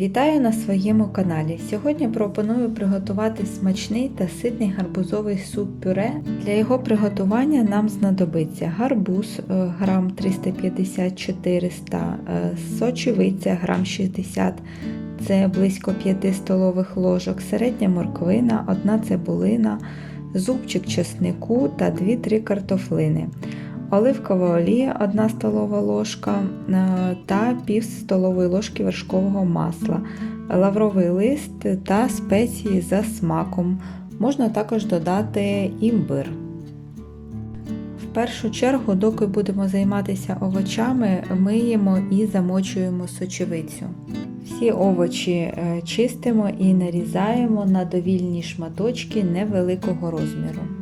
Вітаю на своєму каналі. Сьогодні пропоную приготувати смачний та ситний гарбузовий суп-пюре. Для його приготування нам знадобиться гарбуз е, грам 350-400, е, сочевиця грам 60 це близько 5 столових ложок, середня морквина, одна цибулина, зубчик чеснику та 2-3 картофлини. Оливкова олія 1 столова ложка е, та пів столової ложки вершкового масла, лавровий лист та спеції за смаком. Можна також додати імбир. В першу чергу, доки будемо займатися овочами, миємо і замочуємо сочевицю. Всі овочі е, чистимо і нарізаємо на довільні шматочки невеликого розміру.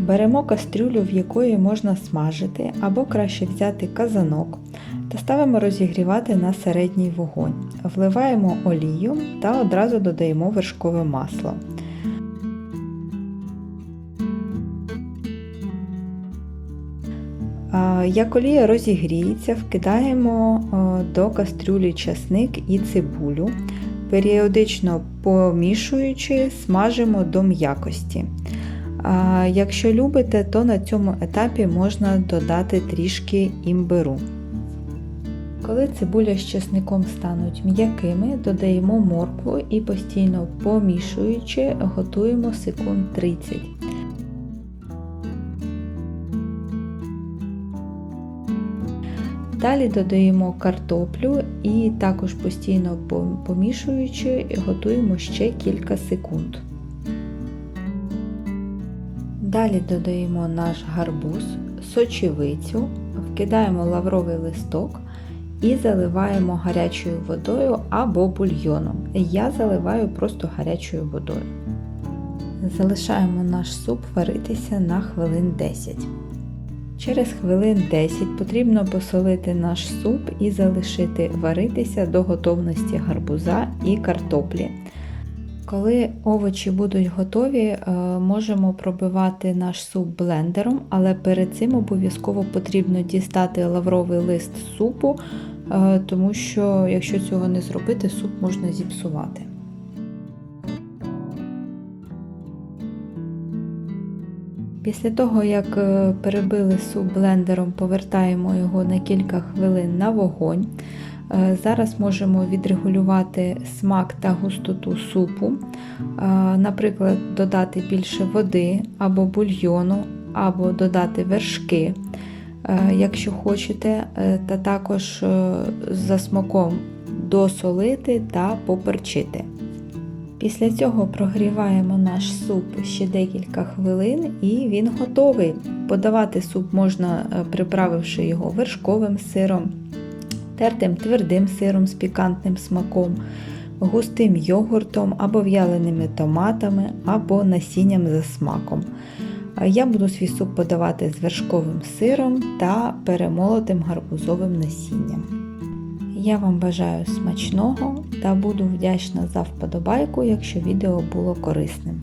Беремо кастрюлю, в якої можна смажити, або краще взяти казанок та ставимо розігрівати на середній вогонь. Вливаємо олію та одразу додаємо вершкове масло. Як олія розігріється, вкидаємо до кастрюлі часник і цибулю, періодично помішуючи, смажимо до м'якості. Якщо любите, то на цьому етапі можна додати трішки імбиру. Коли цибуля з чесником стануть м'якими, додаємо моркву і постійно помішуючи, готуємо секунд 30. Далі додаємо картоплю і також постійно помішуючи, готуємо ще кілька секунд. Далі додаємо наш гарбуз, сочевицю, вкидаємо лавровий листок і заливаємо гарячою водою або бульйоном. Я заливаю просто гарячою водою. Залишаємо наш суп варитися на хвилин 10. Через хвилин 10 потрібно посолити наш суп і залишити варитися до готовності гарбуза і картоплі. Коли овочі будуть готові, е, можемо пробивати наш суп блендером, але перед цим обов'язково потрібно дістати лавровий лист супу, е, тому що, якщо цього не зробити, суп можна зіпсувати. Після того, як е, перебили суп блендером, повертаємо його на кілька хвилин на вогонь. Е, зараз можемо відрегулювати смак та густоту супу, е, наприклад, додати більше води або бульйону, або додати вершки, якщо хочете, та також за смаком досолити та поперчити. Після цього прогріваємо наш суп ще декілька хвилин і він готовий. Подавати суп можна, е, приправивши його вершковим сиром, тертим твердим сиром з пікантним смаком, густим йогуртом або в'яленими томатами, або насінням за смаком. Я буду свій суп подавати з вершковим сиром та перемолотим гарбузовим насінням. Я вам бажаю смачного та буду вдячна за вподобайку, якщо відео було корисним.